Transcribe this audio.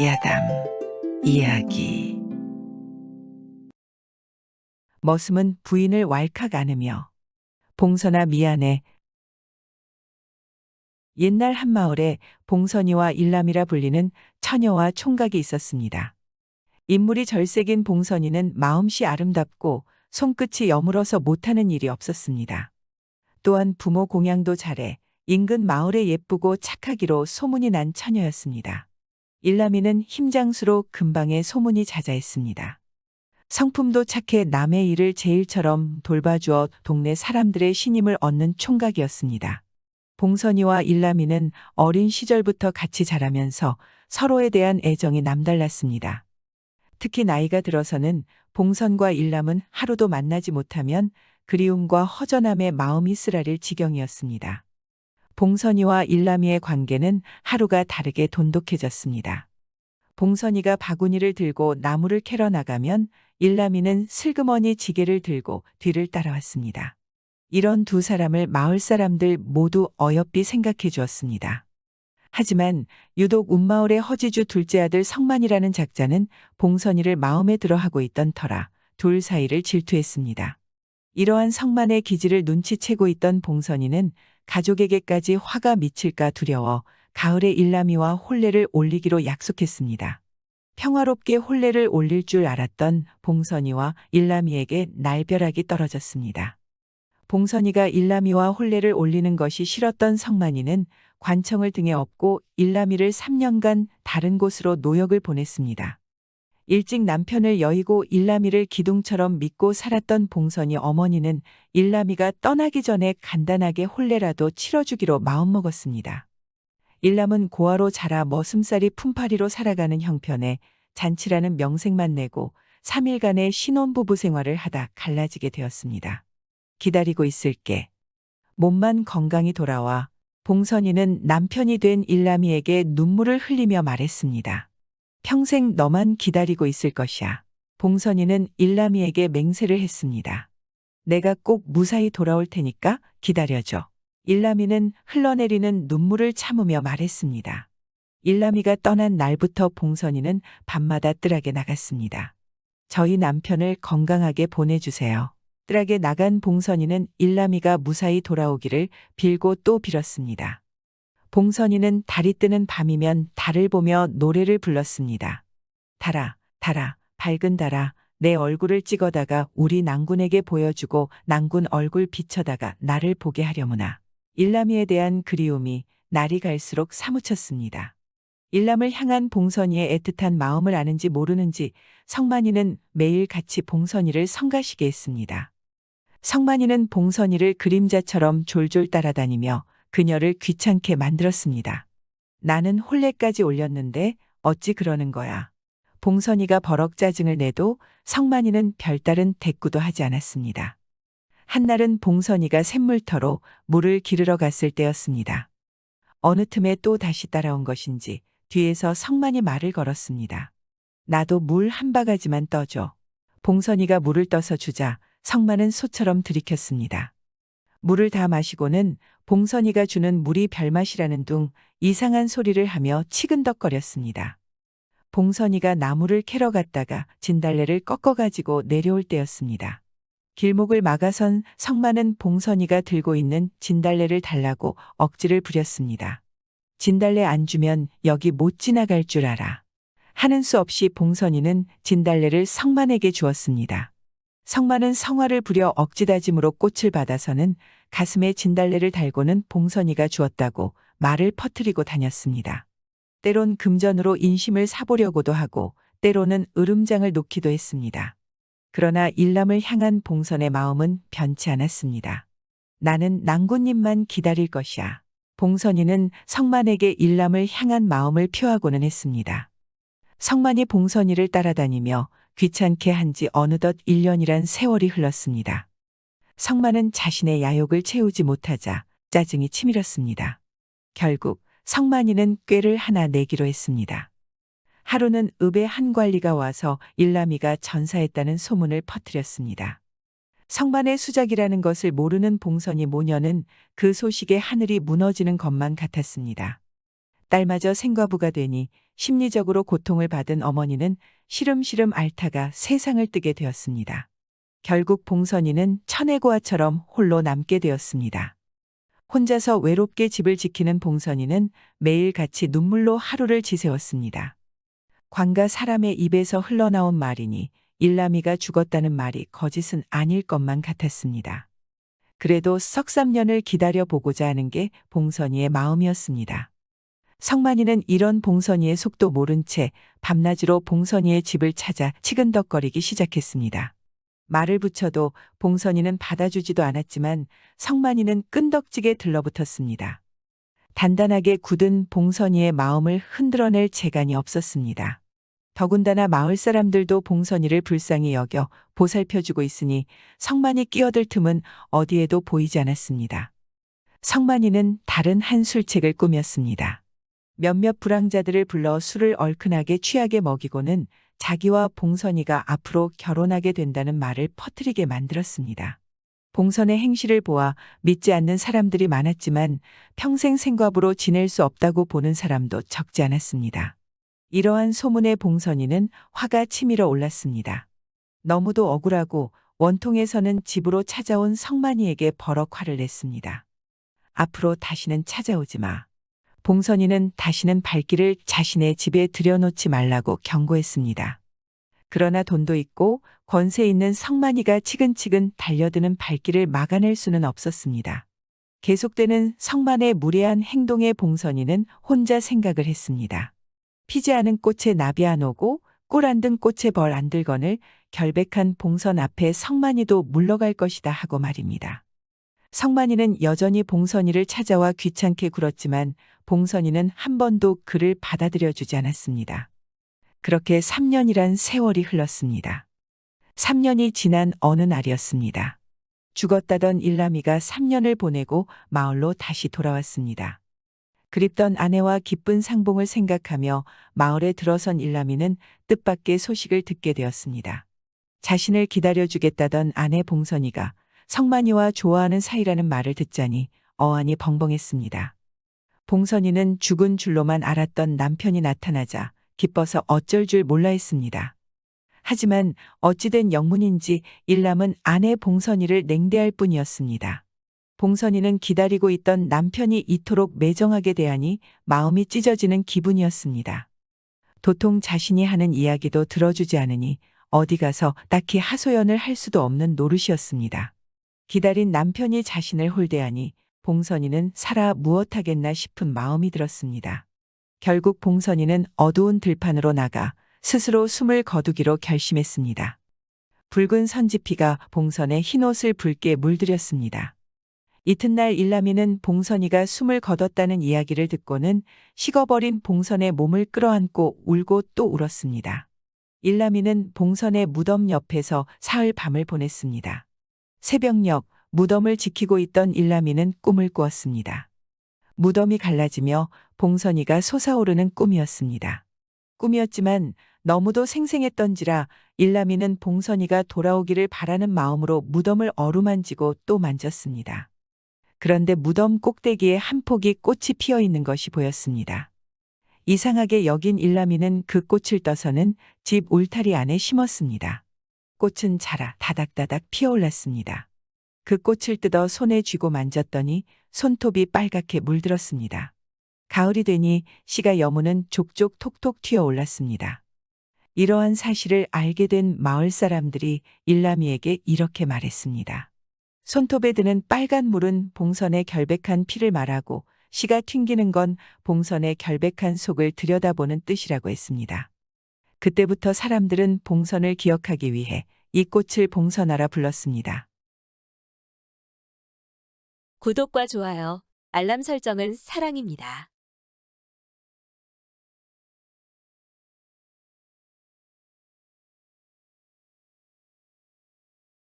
야담 이야기 머슴은 부인을 왈칵 안으며 봉선아 미안해. 옛날 한 마을에 봉선이와 일남이라 불리는 처녀와 총각이 있었습니다. 인물이 절색인 봉선이는 마음씨 아름답고 손끝이 여물어서 못하는 일이 없었습니다. 또한 부모 공양도 잘해 인근 마을에 예쁘고 착하기로 소문이 난 처녀였습니다. 일남이는 힘장수로 근방에 소문이 자자했습니다. 성품도 착해 남의 일을 제 일처럼 돌봐주어 동네 사람들의 신임을 얻는 총각이었습니다. 봉선이와 일남이는 어린 시절부터 같이 자라면서 서로에 대한 애정이 남달랐습니다. 특히 나이가 들어서는 봉선과 일남은 하루도 만나지 못하면 그리움과 허전함에 마음이 쓰라릴 지경이었습니다. 봉선이와 일남이의 관계는 하루가 다르게 돈독해졌습니다. 봉선이가 바구니를 들고 나무를 캐러 나가면 일남이는 슬그머니 지게를 들고 뒤를 따라왔습니다. 이런 두 사람을 마을 사람들 모두 어여삐 생각해 주었습니다. 하지만 유독 운마을의 허지주 둘째 아들 성만이라는 작자는 봉선이를 마음에 들어 하고 있던 터라 둘 사이를 질투했습니다. 이러한 성만의 기질을 눈치채고 있던 봉선이는 가족에게까지 화가 미칠까 두려워 가을에 일남이와 혼례를 올리기로 약속했습니다. 평화롭게 혼례를 올릴 줄 알았던 봉선이와 일남이에게 날벼락이 떨어졌습니다. 봉선이가 일남이와 혼례를 올리는 것이 싫었던 성만이는 관청을 등에 업고 일남이를 3년간 다른 곳으로 노역을 보냈습니다. 일찍 남편을 여의고 일남이를 기둥처럼 믿고 살았던 봉선이 어머니는 일남이가 떠나기 전에 간단하게 혼례라도 치러주기로 마음먹었습니다. 일남은 고아로 자라 머슴살이 품팔이로 살아가는 형편에 잔치라는 명색만 내고 3일간의 신혼부부 생활을 하다 갈라지게 되었습니다. 기다리고 있을게. 몸만 건강히 돌아와 봉선이는 남편이 된 일남이에게 눈물을 흘리며 말했습니다. 평생 너만 기다리고 있을 것이야. 봉선이는 일남이에게 맹세를 했습니다. 내가 꼭 무사히 돌아올 테니까 기다려줘. 일남이는 흘러내리는 눈물을 참으며 말했습니다. 일남이가 떠난 날부터 봉선이는 밤마다 뜰하게 나갔습니다. 저희 남편을 건강하게 보내주세요. 뜰하게 나간 봉선이는 일남이가 무사히 돌아오기를 빌고 또 빌었습니다. 봉선이는 달이 뜨는 밤이면 달을 보며 노래를 불렀습니다. 달아, 달아, 밝은 달아, 내 얼굴을 찍어다가 우리 낭군에게 보여주고 낭군 얼굴 비춰다가 나를 보게 하려무나. 일남이에 대한 그리움이 날이 갈수록 사무쳤습니다. 일남을 향한 봉선이의 애틋한 마음을 아는지 모르는지 성만이는 매일 같이 봉선이를 성가시게 했습니다. 성만이는 봉선이를 그림자처럼 졸졸 따라다니며 그녀를 귀찮게 만들었습니다. 나는 혼례까지 올렸는데 어찌 그러는 거야. 봉선이가 버럭 짜증을 내도 성만이는 별다른 대꾸도 하지 않았습니다. 한날은 봉선이가 샘물터로 물을 기르러 갔을 때였습니다. 어느 틈에 또 다시 따라온 것인지 뒤에서 성만이 말을 걸었습니다. 나도 물 한 바가지만 떠줘. 봉선이가 물을 떠서 주자 성만은 소처럼 들이켰습니다. 물을 다 마시고는 봉선이가 주는 물이 별맛이라는 둥 이상한 소리를 하며 치근덕거렸습니다. 봉선이가 나무를 캐러 갔다가 진달래를 꺾어가지고 내려올 때였습니다. 길목을 막아선 성만은 봉선이가 들고 있는 진달래를 달라고 억지를 부렸습니다. 진달래 안 주면 여기 못 지나갈 줄 알아. 하는 수 없이 봉선이는 진달래를 성만에게 주었습니다. 성만은 성화를 부려 억지다짐으로 꽃을 받아서는 가슴에 진달래를 달고는 봉선이가 주었다고 말을 퍼뜨리고 다녔습니다. 때론 금전으로 인심을 사보려고도 하고 때로는 으름장을 놓기도 했습니다. 그러나 일남을 향한 봉선의 마음은 변치 않았습니다. 나는 낭군님만 기다릴 것이야. 봉선이는 성만에게 일남을 향한 마음을 표하고는 했습니다. 성만이 봉선이를 따라다니며 귀찮게 한 지 어느덧 1년이란 세월이 흘렀습니다. 성만은 자신의 야욕을 채우지 못하자 짜증이 치밀었습니다. 결국 성만이는 꾀를 하나 내기로 했습니다. 하루는 읍의 한 관리가 와서 일남이가 전사했다는 소문을 퍼뜨렸습니다. 성만의 수작이라는 것을 모르는 봉선이 모녀는 그 소식에 하늘이 무너지는 것만 같았습니다. 딸마저 생과부가 되니 심리적으로 고통을 받은 어머니는 시름시름 앓다가 세상을 뜨게 되었습니다. 결국 봉선이는 천혜고아처럼 홀로 남게 되었습니다. 혼자서 외롭게 집을 지키는 봉선이는 매일 같이 눈물로 하루를 지새웠습니다. 관가 사람의 입에서 흘러나온 말이니 일남이가 죽었다는 말이 거짓은 아닐 것만 같았습니다. 그래도 석삼년을 기다려 보고자 하는 게 봉선이의 마음이었습니다. 성만이는 이런 봉선이의 속도 모른 채 밤낮으로 봉선이의 집을 찾아 치근덕거리기 시작했습니다. 말을 붙여도 봉선이는 받아주지도 않았지만 성만이는 끈덕지게 들러붙었습니다. 단단하게 굳은 봉선이의 마음을 흔들어낼 재간이 없었습니다. 더군다나 마을 사람들도 봉선이를 불쌍히 여겨 보살펴주고 있으니 성만이 끼어들 틈은 어디에도 보이지 않았습니다. 성만이는 다른 한 술책을 꾸몄습니다. 몇몇 불황자들을 불러 술을 얼큰하게 취하게 먹이고는 자기와 봉선이가 앞으로 결혼하게 된다는 말을 퍼뜨리게 만들었습니다. 봉선의 행실을 보아 믿지 않는 사람들이 많았지만 평생 생과부로 지낼 수 없다고 보는 사람도 적지 않았습니다. 이러한 소문에 봉선이는 화가 치밀어 올랐습니다. 너무도 억울하고 원통에서는 집으로 찾아온 성만이에게 버럭 화를 냈습니다. 앞으로 다시는 찾아오지 마. 봉선이는 다시는 발길을 자신의 집에 들여놓지 말라고 경고했습니다. 그러나 돈도 있고 권세 있는 성만이가 치근치근 달려드는 발길을 막아낼 수는 없었습니다. 계속되는 성만의 무례한 행동에 봉선이는 혼자 생각을 했습니다. 피지 않은 꽃에 나비 안 오고 꿀 안 든 꽃에 벌 안 들거늘 결백한 봉선 앞에 성만이도 물러갈 것이다 하고 말입니다. 성만이는 여전히 봉선이를 찾아와 귀찮게 굴었지만 봉선이는 한 번도 그를 받아들여 주지 않았습니다. 그렇게 3년이란 세월이 흘렀습니다. 3년이 지난 어느 날이었습니다. 죽었다던 일남이가 3년을 보내고 마을로 다시 돌아왔습니다. 그립던 아내와 기쁜 상봉을 생각하며 마을에 들어선 일남이는 뜻밖의 소식을 듣게 되었습니다. 자신을 기다려주겠다던 아내 봉선이가 성만이와 좋아하는 사이라는 말을 듣자니 어안이 벙벙했습니다. 봉선이는 죽은 줄로만 알았던 남편이 나타나자 기뻐서 어쩔 줄 몰라 했습니다. 하지만 어찌된 영문인지 일남은 아내 봉선이를 냉대할 뿐이었습니다. 봉선이는 기다리고 있던 남편이 이토록 매정하게 대하니 마음이 찢어지는 기분이었습니다. 도통 자신이 하는 이야기도 들어주지 않으니 어디 가서 딱히 하소연을 할 수도 없는 노릇이었습니다. 기다린 남편이 자신을 홀대하니 봉선이는 살아 무엇하겠나 싶은 마음이 들었습니다. 결국 봉선이는 어두운 들판으로 나가 스스로 숨을 거두기로 결심했습니다. 붉은 선지피가 봉선의 흰옷을 붉게 물들였습니다. 이튿날 일남이는 봉선이가 숨을 거뒀다는 이야기를 듣고는 식어버린 봉선의 몸을 끌어안고 울고 또 울었습니다. 일남이는 봉선의 무덤 옆에서 사흘 밤을 보냈습니다. 새벽녘 무덤을 지키고 있던 일남이는 꿈을 꾸었습니다. 무덤이 갈라지며 봉선이가 솟아오르는 꿈이었습니다. 꿈이었지만 너무도 생생했던지라 일남이는 봉선이가 돌아오기를 바라는 마음으로 무덤을 어루만지고 또 만졌습니다. 그런데 무덤 꼭대기에 한 폭이 꽃이 피어 있는 것이 보였습니다. 이상하게 여긴 일남이는 그 꽃을 떠서는 집 울타리 안에 심었습니다. 꽃은 자라 다닥다닥 피어올랐습니다. 그 꽃을 뜯어 손에 쥐고 만졌더니 손톱이 빨갛게 물들었습니다. 가을이 되니 씨가 여무는 족족 톡톡 튀어 올랐습니다. 이러한 사실을 알게 된 마을 사람들이 일남이에게 이렇게 말했습니다. 손톱에 드는 빨간 물은 봉선의 결백한 피를 말하고 씨가 튕기는 건 봉선의 결백한 속을 들여다보는 뜻이라고 했습니다. 그때부터 사람들은 봉선을 기억하기 위해 이 꽃을 봉선하라 불렀습니다. 구독과 좋아요, 알람 설정은 사랑입니다.